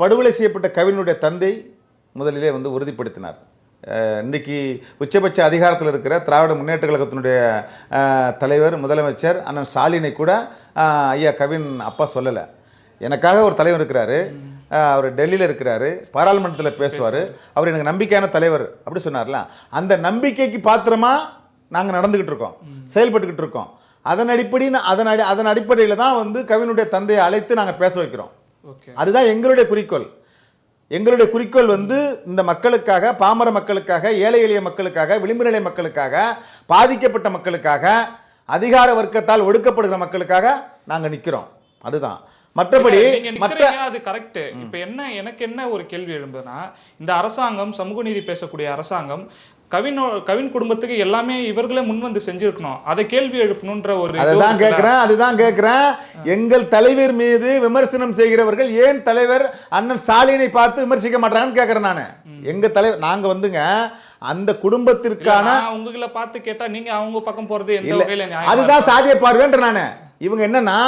படுகொலை செய்யப்பட்ட கவினுடைய தந்தை முதலிலே வந்து உறுதிப்படுத்தினார். அஹ், இன்னைக்கு உச்சபட்ச அதிகாரத்தில் இருக்கிற திராவிட முன்னேற்ற கழகத்தினுடைய தலைவர் முதலமைச்சர் அண்ணன் ஸ்டாலினை கூட ஐயா கவின் அப்பா சொல்லலை. எனக்காக ஒரு தலைவர் இருக்கிறாரு. அவர் டெல்லியில் இருக்கிறாரு. பாராளுமன்றத்தில் பேசுவார். அவர் எனக்கு நம்பிக்கையான தலைவர் அப்படி சொன்னார்ல. அந்த நம்பிக்கைக்கு பாத்திரமா நாங்கள் நடந்துக்கிட்டு இருக்கோம். செயல்பட்டுக்கிட்டு இருக்கோம். அதன் அடிப்படையில் அதன் அடி அதன் அடிப்படையில் தான் வந்து கவினுடைய தந்தையை அழைத்து நாங்கள் பேச வைக்கிறோம். ஓகே. அதுதான் எங்களுடைய குறிக்கோள். எங்களுடைய குறிக்கோள் வந்து இந்த மக்களுக்காக பாமர மக்களுக்காக ஏழை எளிய மக்களுக்காக விளிம்பு நிலை மக்களுக்காக பாதிக்கப்பட்ட மக்களுக்காக அதிகார வர்க்கத்தால் ஒடுக்கப்படுகிற மக்களுக்காக நாங்கள் நிற்கிறோம் அதுதான். மற்றபடி மற்ற அது கரெக்ட் இப்ப என்ன எனக்கு என்ன ஒரு கேள்வி எழும்புதுன்னா இந்த அரசாங்கம் சமூக நீதி பேசக்கூடிய அரசாங்கம் கவின் கவின் குடும்பத்துக்கு எல்லாமே இவர்களே முன் வந்து செஞ்சிருக்கணும். அதை கேள்வி எழுப்பணுன்ற ஒரு அதுதான்? கேட்கிறேன் அதுதான் கேட்கிறேன். எங்கள் தலைவர் மீது விமர்சனம் செய்கிறவர்கள் ஏன் தலைவர் அண்ணன் ஸ்டாலினை பார்த்து விமர்சிக்க மாட்டாங்கன்னு கேட்கிறேன் நான். எங்க தலைவர் நாங்க வந்துங்க அந்த குடும்பத்திற்கான உங்களை பார்த்து கேட்டா நீங்க அவங்க பக்கம் போறது இல்ல, அதுதான்? சாதிய பார்வைன்ற நானு. இவங்க என்னன்னா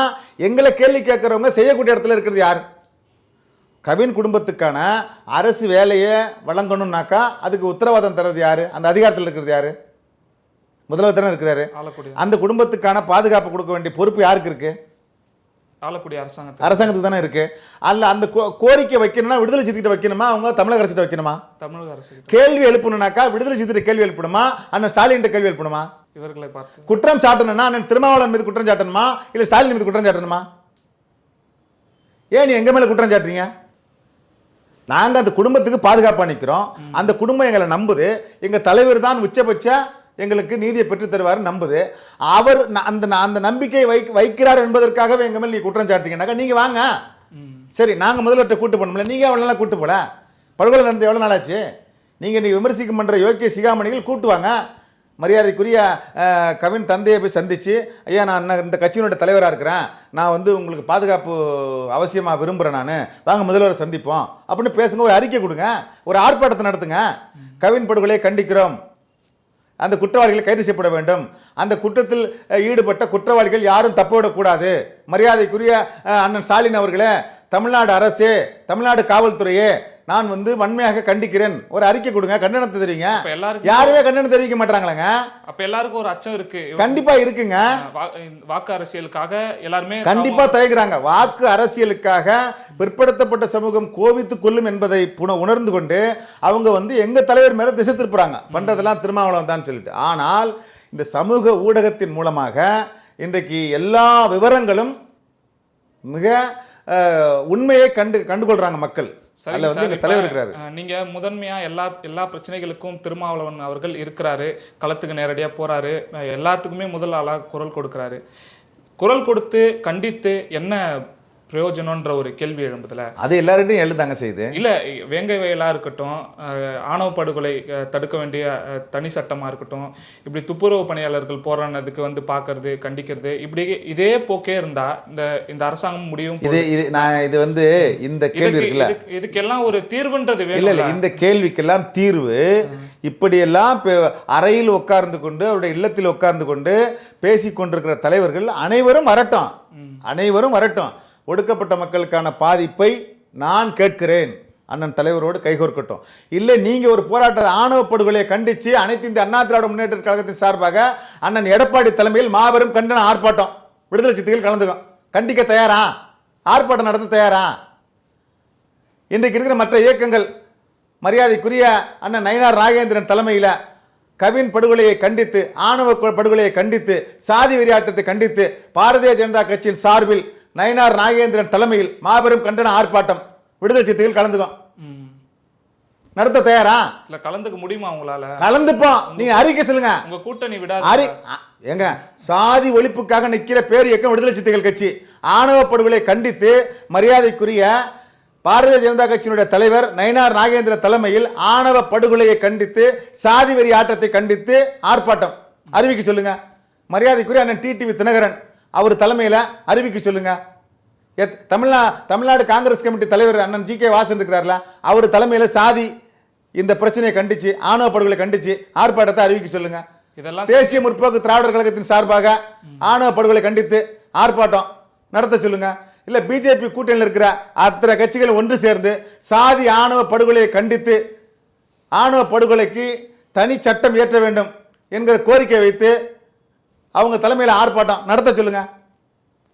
எங்களை கேள்வி கேட்கறவங்க செய்யக்கூடிய இடத்துல இருக்கிறது யார்? கவின் குடும்பத்துக்கான அரசு வேலையை வழங்கணும்னாக்கா அதுக்கு உத்தரவாதம் தர்றது யாரு? அந்த அதிகாரத்தில் இருக்கிறது யாரு? முதல்வர் தானே இருக்கிறாரு. அந்த குடும்பத்துக்கான பாதுகாப்பு கொடுக்க வேண்டிய பொறுப்பு யாருக்கு இருக்கு? ஆளக்கூடிய அரசாங்கத்தை அரசாங்கத்துக்கு தானே இருக்கு. அல்ல அந்த கோரிக்கை வைக்கணும்னா விடுதலை சித்திட்ட வைக்கணுமா? அவங்க தமிழக அரசிட்ட வைக்கணுமா? தமிழக அரசு கேள்வி எழுப்பணும்னாக்கா விடுதலை சித்திட்ட கேள்வி எழுப்பணுமா? அண்ணன் ஸ்டாலின் கேள்வி எழுப்பணுமா? இவர்களை பார்த்து. குற்றம் சாட்டணும்னா அண்ணன் திருமாவளவன் மீது குற்றம் சாட்டணுமா? இல்ல ஸ்டாலின் மீது குற்றம் சாட்டணுமா? ஏன் நீ எங்க மேல குற்றம் சாட்டுறீங்க? நாங்கள் அந்த குடும்பத்துக்கு பாதுகாப்பாக நிற்கிறோம் அந்த குடும்பம் எங்களை நம்புது. எங்கள் தலைவர் தான் உச்சபட்ச எங்களுக்கு நீதியை பெற்று தருவார் நம்புது. அவர் அந்த அந்த நம்பிக்கையை வை வைக்கிறார் என்பதற்காகவே எங்கள் மேல் நீ குற்றம் சாட்டிங்கனாக்கா நீங்கள் வாங்க. சரி நாங்கள் முதல்வர்கிட்ட கூட்டு பண்ணல நீங்கள் எவ்வளவு நாளாக கூட்டு போல? படுகொலை நடந்து எவ்வளோ நாளாச்சு? நீங்கள் நீ விமர்சிக்கும் பண்ணுற யோக்கிய சிகாமணிகள் கூட்டுவாங்க மரியாதைக்குரிய கவின் தந்தையை போய் சந்திச்சு ஐயா நான் இந்த கட்சியினுடைய தலைவராக இருக்கிறேன். நான் வந்து உங்களுக்கு பாதுகாப்பு அவசியமாக விரும்புகிறேன் நான். வாங்க முதல்வரை சந்திப்போம். அப்படின்னு பேசுங்க ஒரு அறிக்கை கொடுங்க. ஒரு ஆர்ப்பாட்டத்தை நடத்துங்க. கவின் படுகொலையை கண்டிக்கிறோம். அந்த குற்றவாளிகள் கைது செய்யப்பட வேண்டும். அந்த குற்றத்தில் ஈடுபட்ட குற்றவாளிகள் யாரும் தப்பவிடக்கூடாது மரியாதைக்குரிய அண்ணன் ஸ்டாலின் அவர்களே தமிழ்நாடு அரசே தமிழ்நாடு காவல்துறையே நான் வந்து வன்மையாக கண்டிக்கிறேன். ஒரு அறிக்கை கொடுங்க. கண்டனத்தை தெரிவிங்க. எல்லாருக்கும் யாருமே கண்டனம் தெரிவிக்க மாட்டாங்களேங்க? அப்ப எல்லாருக்கும் ஒரு அச்சம் இருக்கு. கண்டிப்பா இருக்குங்க. வாக்கு அரசியலுக்காக எல்லாருமே கண்டிப்பா தயங்குறாங்க. வாக்கு அரசியலுக்காக பிற்படுத்தப்பட்ட சமூகம் கோவித்து கொள்ளும் என்பதை புன உணர்ந்து கொண்டு அவங்க வந்து எங்க தலைவர் மேல திசை திருப்புறாங்க. பண்றதெல்லாம் திருமாவளவன் தான் சொல்லிட்டு. ஆனால் இந்த சமூக ஊடகத்தின் மூலமாக இன்றைக்கு எல்லா விவரங்களும் மிக உண்மையை கண்டு கண்டுகொள்றாங்க மக்கள். அதுல வந்து தலைவர் இருக்கிறாரு. அஹ், நீங்க முதன்மையா எல்லா எல்லா பிரச்சனைகளுக்கும் திருமாவளவன் அவர்கள் இருக்கிறாரு களத்துக்கு நேரடியா போறாரு எல்லாத்துக்குமே முதல் ஆளா குரல் கொடுக்கிறாரு. குரல் கொடுத்து கண்டித்து என்ன பிரயோஜனம்ன்ற ஒரு கேள்வி எழும்புதுல. அது எல்லார்ட்டையும் எழுதாங்க செய்து இல்ல வேங்கை வயலா இருக்கட்டும் ஆணவ படுகொலை தடுக்க வேண்டிய தனி சட்டமா இருக்கட்டும் இப்படி துப்புரவு பணியாளர்கள் போராடினதுக்கு வந்து பார்க்கறது கண்டிக்கிறது இப்படி இதே போக்கே இருந்தா இந்த இந்த அரசாங்கம் முடியும் இது இது நான் இது வந்து இந்த கேள்வி இருக்குல்ல? இதுக்கு- இதுக்கெல்லாம் ஒரு தீர்வுன்றது இல்ல இல்ல இந்த கேள்விக்கெல்லாம் தீர்வு இப்படியெல்லாம் அறையில் உட்கார்ந்து கொண்டு அவருடைய இல்லத்தில் உட்கார்ந்து கொண்டு பேசிக் கொண்டிருக்கிற தலைவர்கள் அனைவரும் வரட்டும். அனைவரும் வரட்டும். ஒடுக்கப்பட்ட மக்களுக்கான பாதிப்பை நான் கேட்கிறேன். அண்ணன் தலைவரோடு கைகோர்க்கட்டும். இல்லை நீங்கள் ஒரு போராட்ட ஆணவ படுகொலையை கண்டித்து அனைத்து இந்த அண்ணா திராவிட முன்னேற்ற கழகத்தின் சார்பாக அண்ணன் எடப்பாடி தலைமையில் மாபெரும் கண்டன ஆர்ப்பாட்டம் விடுதலை சித்திகள் கலந்துக்கும். கண்டிக்க தயாரா? ஆர்ப்பாட்டம் நடத்த தயாரா? இன்றைக்கு இருக்கிற மற்ற இயக்கங்கள் மரியாதைக்குரிய அண்ணன் நயினார் நாகேந்திரன் தலைமையில் கவின் படுகொலையை கண்டித்து ஆணவ படுகொலையை கண்டித்து சாதி வெறியாட்டத்தை கண்டித்து பாரதிய ஜனதா கட்சியின் சார்பில் நயினார் நாகேந்திரன் தலைமையில் மாபெரும் கண்டன ஆர்ப்பாட்டம். விடுதலை சிறுத்தைகள் கலந்துக்கும். ம். நடத்த தயாரா? இல்ல கலந்துக்க முடியுமா உங்களால? கலந்துப்போம். நீங்க அறிக்கை சொல்லுங்க. உங்க கூட்டணி விடாது. அறி ஏங்க சாதி ஒழிப்புக்காக நிற்கிற பேர் இயக்கம் விடுதலை சிறுத்தைகள் கட்சி. ஆணவ படுகொலை கண்டித்து மரியாதைக்குரிய பாரதிய ஜனதா கட்சியினுடைய தலைவர் நயினார் நாகேந்திர தலைமையில் ஆணவ படுகொலையை கண்டித்து சாதி வெறி ஆட்டத்தை கண்டித்து ஆர்ப்பாட்டம். அறிவிக்க சொல்லுங்க. மரியாதைக்குரிய அண்ணன் டிடிவி தினகரன். அவர் தலைமையில் அறிவிக்க சொல்லுங்க. எத்- தமிழ்நா தமிழ்நாடு காங்கிரஸ் கமிட்டி தலைவர் அண்ணன் ஜி கே வாசன் இருக்கிறார்ல அவர் தலைமையில் சாதி இந்த பிரச்சனையை கண்டிச்சு ஆணவ படுகொலை கண்டிச்சு ஆர்ப்பாட்டத்தை அறிவிக்க சொல்லுங்க. இதெல்லாம் தேசிய முற்போக்கு திராவிடர் கழகத்தின் சார்பாக ஆணவ படுகொலை கண்டித்து ஆர்ப்பாட்டம் நடத்த சொல்லுங்க. இல்ல பிஜேபி கூட்டணியில் இருக்கிற அத்தனை கட்சிகள் ஒன்று சேர்ந்து சாதி ஆணவ படுகொலையை கண்டித்து ஆணவ படுகொலைக்கு தனி சட்டம் இயற்ற வேண்டும் என்கிற கோரிக்கை வைத்து அவங்க தலைமையில் ஆர்ப்பாட்டம். நடத்த சொல்லுங்க.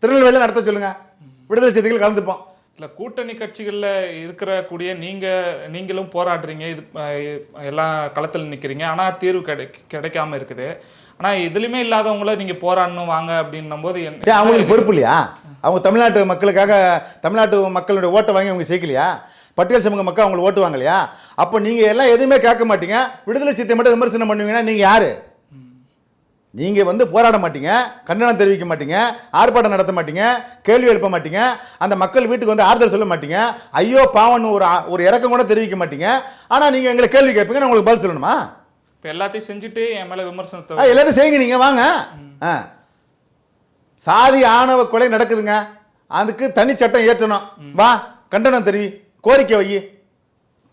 திருநெல்வேலியில் நடத்த சொல்லுங்க. விடுதலை செய்திகள் கலந்துப்போம். இல்ல கூட்டணி கட்சிகள்ல இருக்கிற கூடிய நீங்க நீங்களும் போராடுறீங்க. இது எல்லா களத்துல நிக்கிறீங்க. ஆனா தீர்வு கிடை கிடைக்காம இருக்குது. ஆனா இதுலயுமே இல்லாதவங்கள நீங்க போராடணும் வாங்க அப்படின்னும் போது அவங்களுக்கு பொறுப்பு இல்லையா? அவங்க தமிழ்நாட்டு மக்களுக்காக தமிழ்நாட்டு மக்களுடைய ஓட்டை வாங்கி அவங்க சேர்க்கலையா பட்டியல் சமூக மக்கள் அவங்களுக்கு ஓட்டு வாங்கலையா? அப்போ நீங்கள் எல்லாம் எதுவுமே கேட்க மாட்டீங்க. விடுதலை சித்தை மட்டும் விமர்சனம் பண்ணுவீங்கன்னா நீங்கள் யார்? நீங்கள் வந்து போராட மாட்டீங்க கண்டனம் தெரிவிக்க மாட்டீங்க ஆர்ப்பாட்டம் நடத்த மாட்டீங்க கேள்வி எழுப்ப மாட்டீங்க அந்த மக்கள் வீட்டுக்கு வந்து ஆறுதல் சொல்ல மாட்டீங்க ஐயோ பாவம்னு ஒரு ஒரு இறக்கம் கூட தெரிவிக்க மாட்டீங்க. ஆனால் நீங்கள் எங்களை கேள்வி கேட்பீங்க நான் உங்களுக்கு பதில் சொல்லணுமா? இப்போ எல்லாத்தையும் செஞ்சுட்டு என் மேல விமர்சனத்தை எல்லாத்தையும் செய்யுங்க நீங்கள் வாங்க. ஆ. சாதி ஆணவ கொலை நடக்குதுங்க. அதுக்கு தனி சட்டம் ஏற்றணும். வா கண்டனம் தெரிவி கோரிக்கை வை.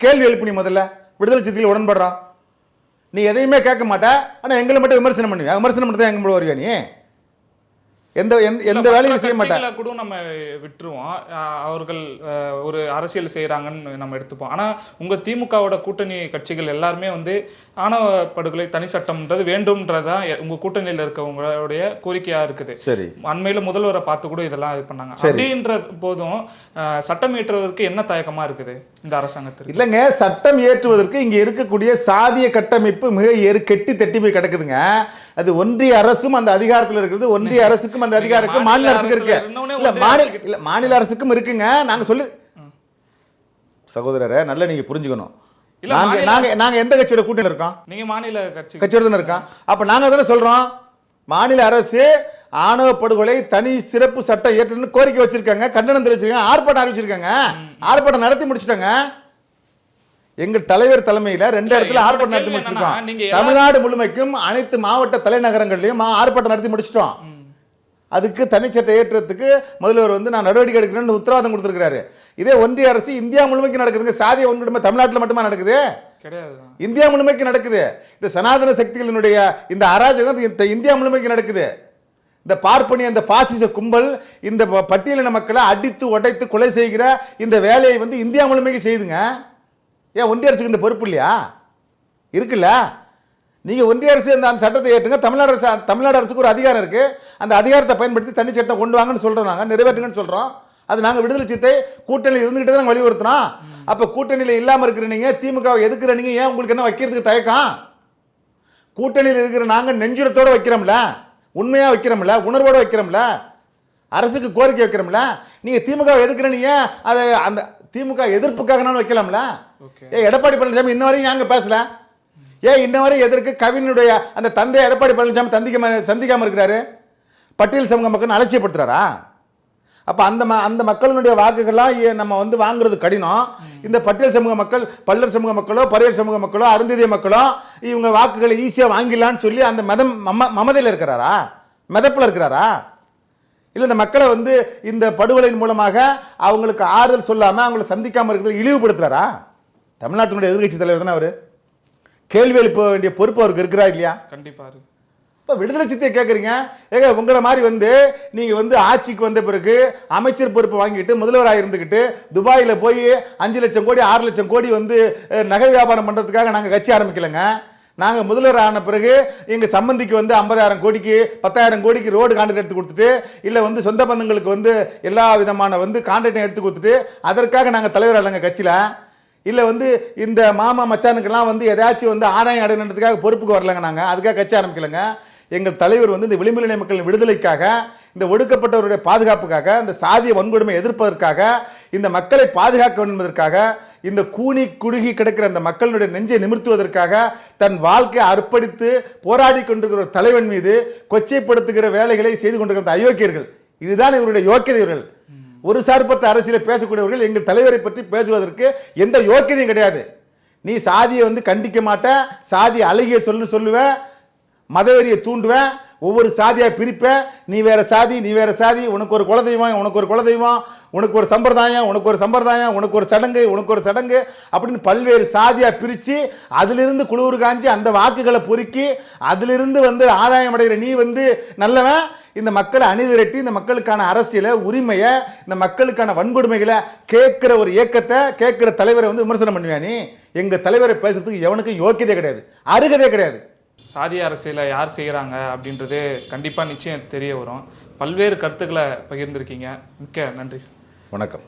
கேள்வி எழுப்பு நீ முதல்ல. விடுதலை சித்தியில் உடன்படுறோம். நீ எதையுமே கேட்க மாட்ட ஆனால் எங்களை மட்டும் விமர்சனம் பண்ணுவியா? விமர்சனம் மட்டும் தான் எங்க வருவியா நீ? எந்த எந்த வேலையும் செய்ய கட்சிகளை கூட நம்ம விட்டுருவோம். அவர்கள் ஒரு அரசியல் செய்கிறாங்கன்னு நம்ம எடுத்துப்போம். ஆனா உங்க திமுகவோட கூட்டணி கட்சிகள் எல்லாருமே வந்து ஆணவ படுகொலை தனி சட்டம்ன்றது வேண்டும்ன்றதான் எ- உங்க கூட்டணியில் இருக்கவங்களுடைய கோரிக்கையா இருக்குது. சரி. அண்மையில முதல்வரை பார்த்து கூட இதெல்லாம் இது பண்ணாங்க. அப்படின்ற போதும் சட்டம் இயற்றுவதற்கு என்ன தயக்கமா இருக்குது இந்த அரசாங்கத்திற்கு? இல்லைங்க சட்டம் ஏற்றுவதற்கு இங்க இருக்கக்கூடிய சாதிய கட்டமைப்பு மிக எரு கெட்டி தட்டி போய் கிடக்குதுங்க. அது ஒன்றிய அரசும் அந்த அதிகாரத்தில் இருக்கிறது ஒன்றிய அரசுக்கும் அந்த அதிகாரம் மாநில அரசுக்கு இருக்கு. இல்ல மாநில இல்ல மாநில அரசுக்கும் இருக்குங்க. நாங்க சொல்லு சகோதரரை நல்லா நீங்க புரிஞ்சுக்கணும். நாங்க நாங்க நாங்க எந்த கட்சியோட கூட்டணியில் இருக்கோம்? நீங்க மாநில கட்சி. கட்சியோட தானே இருக்கோம்? அப்ப நாங்க தானே சொல்றோம் மாநில அரசு ஆணவ படுகொலை தனி சிறப்பு சட்டம் ஏற்றுன்னு கோரிக்கை வச்சிருக்காங்க கண்டனம் தெரிவிச்சிருக்காங்க ஆர்ப்பாட்டம் அறிவிச்சிருக்காங்க ஆர்ப்பாட்டம் நடத்தி முடிச்சிட்டாங்க. எங்க தலைவர் தலைமையில ரெண்டு இடத்துல ஆர்ப்பாட்டம் நடத்தி முடிச்சிருக்கோம் தமிழ்நாடு முழுமைக்கும் அனைத்து மாவட்ட தலைநகரங்கள்லயும் ஆர்ப்பாட்டம் நடத்தி முடிச்சிட்டோம். அதுக்கு தனிச்சட்டை ஏற்றத்துக்கு முதல்வர் வந்து நான் நடவடிக்கை எடுக்கிறேன்னு உத்தரவாதம் கொடுத்திருக்காரு இதே ஒன்றிய அரசு இந்தியா முழுமைக்கு நடக்குதுங்க. சாதிய ஒன்றுமே தமிழ்நாட்டில் மட்டுமா நடக்குது? கிடையாது. இந்தியா முழுமைக்கு நடக்குது. இந்த சனாதன சக்திகளினுடைய இந்த அராஜகம் இந்த இந்தியா முழுமைக்கு நடக்குது. இந்த பார்ப்பனிய இந்த பாசிச கும்பல் இந்த பட்டியலின மக்களை அடித்து உடைத்து கொலை செய்கிற இந்த வேலையை வந்து இந்தியா முழுமைக்கு செய்யுதுங்க ஏன் ஒன்றிய அரசுக்கு இந்த பொறுப்பு இல்லையா? இருக்குல்ல? நீங்கள் ஒன்றிய அரசு அந்த சட்டத்தை ஏற்றுங்க. தமிழ்நாடு அரசு தமிழ்நாடு அரசுக்கு ஒரு அதிகாரம் இருக்குது அந்த அதிகாரத்தை பயன்படுத்தி தனி சட்டம் கொண்டு வாங்கன்னு சொல்கிறோம் நாங்கள் நிறைவேற்றுங்கன்னு சொல்கிறோம் அது நாங்கள் விடுதலை சித்தை கூட்டணியில் இருந்துக்கிட்டு தான் வலியுறுத்துறோம் அப்போ கூட்டணியில் இல்லாமல் இருக்கிற நீங்கள் திமுகவை எதுக்குற நீங்கள் ஏன் உங்களுக்கு என்ன வைக்கிறதுக்கு தயக்கம்? கூட்டணியில் இருக்கிற நாங்கள் நெஞ்சுரத்தோடு வைக்கிறோம்ல உண்மையாக வைக்கிறோம்ல உணர்வோடு வைக்கிறோம்ல அரசுக்கு கோரிக்கை வைக்கிறோம்ல நீங்கள் திமுக எதுக்குற நீங்கள் அதை அந்த திமுக எதிர்ப்புக்காகனாலும் வைக்கலாம்ல? ஏ எடப்பாடி பழனிசாமி இன்ன வரையும் ஏங்க பேசல? ஏன் இன்ன வரையும் எதற்கு கவினுடைய அந்த தந்தை எடப்பாடி பழனிசாமி சந்திக்காம சந்திக்காம இருக்கிறாரு? பட்டியல் சமூக மக்கள் அலட்சியப்படுத்துறாரா? அப்போ அந்த ம அந்த மக்களினுடைய வாக்குகள்லாம் நம்ம வந்து வாங்குறது கடினம். இந்த பட்டியல் சமூக மக்கள் பல்லர் சமூக மக்களோ பரையர் சமூக மக்களோ அருந்ததிய மக்களோ இவங்க வாக்குகளை ஈஸியாக வாங்கிடலான்னு சொல்லி அந்த மதம் மம மமதையில் இருக்கிறாரா? மிதப்பில் இருக்கிறாரா? இல்லை இந்த மக்களை வந்து இந்த படுகொலையின் மூலமாக அவங்களுக்கு ஆறுதல் சொல்லாமல் அவங்களை சந்திக்காமல் இருக்கிறது இழிவுபடுத்துறாரா? தமிழ்நாட்டினுடைய எதிர்க்கட்சி தலைவர் தானே அவர்? கேள்வி எழுப்ப வேண்டிய பொறுப்பு அவருக்கு இருக்கிறா இல்லையா? கண்டிப்பா இருக்கு. இப்போ விடுதலை சித்தையை கேட்குறீங்க ஏங்க உங்களை மாதிரி வந்து நீங்கள் வந்து ஆட்சிக்கு வந்த பிறகு அமைச்சர் பொறுப்பு வாங்கிட்டு முதல்வராக இருந்துக்கிட்டு துபாயில் போய் அஞ்சு லட்சம் கோடி ஆறு லட்சம் கோடி வந்து நகை வியாபாரம் பண்ணுறதுக்காக நாங்கள் கட்சி ஆரம்பிக்கலைங்க. நாங்கள் முதல்வர் ஆன பிறகு எங்கள் சம்பந்திக்கு வந்து ஐம்பதாயிரம் கோடிக்கு பத்தாயிரம் கோடிக்கு ரோடு கான்ட்ராக்ட் எடுத்து கொடுத்துட்டு இல்லை வந்து சொந்த பந்தங்களுக்கு வந்து எல்லா விதமான வந்து கான்ட்ராக்டையும் எடுத்து கொடுத்துட்டு அதற்காக நாங்கள் தலைவர் இல்லைங்க கட்சியில். இல்லை வந்து இந்த மாமா மச்சானுக்கெல்லாம் வந்து எதாச்சும் வந்து ஆதாயம் அடையணுன்றதுக்காக பொறுப்புக்கு வரலங்க நாங்கள் அதுக்காக கட்சி ஆரம்பிக்கலைங்க. எங்கள் தலைவர் வந்து இந்த விளிம்பு நிலை மக்களின் விடுதலைக்காக இந்த ஒடுக்கப்பட்டவருடைய பாதுகாப்புக்காக இந்த சாதிய வன்கொடுமை எதிர்ப்பதற்காக இந்த மக்களை பாதுகாக்க வேண்டும் என்பதற்காக இந்த கூனி குறுகி கிடக்கிற அந்த மக்களுடைய நெஞ்சை நிமிர்த்துவதற்காக தன் வாழ்க்கையை அர்ப்பணித்து போராடி கொண்டிருக்கிற ஒரு தலைவன் மீது கொச்சைப்படுத்துகிற வேலைகளை செய்து கொண்டிருக்கிற அந்த அயோக்கியர்கள். இதுதான் இவருடைய யோக்கியதைகள் ஒரு சார்பற்ற அரசியலை பேசக்கூடியவர்கள் எங்கள் தலைவரை பற்றி பேசுவதற்கு எந்த யோக்கியதையும் கிடையாது. நீ சாதியை வந்து கண்டிக்க மாட்ட சாதி அழகிய சொல்லு சொல்லுவேன் மதவெறியை தூண்டுவேன் ஒவ்வொரு சாதியாக பிரிப்பேன் நீ வேறு சாதி நீ வேறு சாதி உனக்கு ஒரு குலதெய்வம் உனக்கு ஒரு குலதெய்வம் உனக்கு ஒரு சம்பிரதாயம் உனக்கு ஒரு சம்பிரதாயம் உனக்கு ஒரு சடங்கு உனக்கு ஒரு சடங்கு அப்படின்னு பல்வேறு சாதியாக பிரித்து அதிலிருந்து குளிர் காஞ்சி அந்த வாக்குகளை பொறுக்கி அதிலிருந்து வந்து ஆதாயம் அடைகிற நீ வந்து நல்லவன். இந்த மக்களை அணிதிரட்டி இந்த மக்களுக்கான அரசியலை உரிமையை இந்த மக்களுக்கான வன்கொடுமைகளை கேட்குற ஒரு இயக்கத்தை கேட்குற தலைவரை வந்து விமர்சனம் பண்ணுவேன் நீ? எங்கள் தலைவரை பேசுறதுக்கு எவனுக்கும் யோக்கியதே கிடையாது அருகதே கிடையாது. சாதி அரசியலை யார் செய்கிறாங்க அப்படின்றது கண்டிப்பாக நிச்சயம் தெரிய வரும். பல்வேறு கருத்துக்களை பகிர்ந்திருக்கீங்க. மிக்க நன்றி சார். வணக்கம்.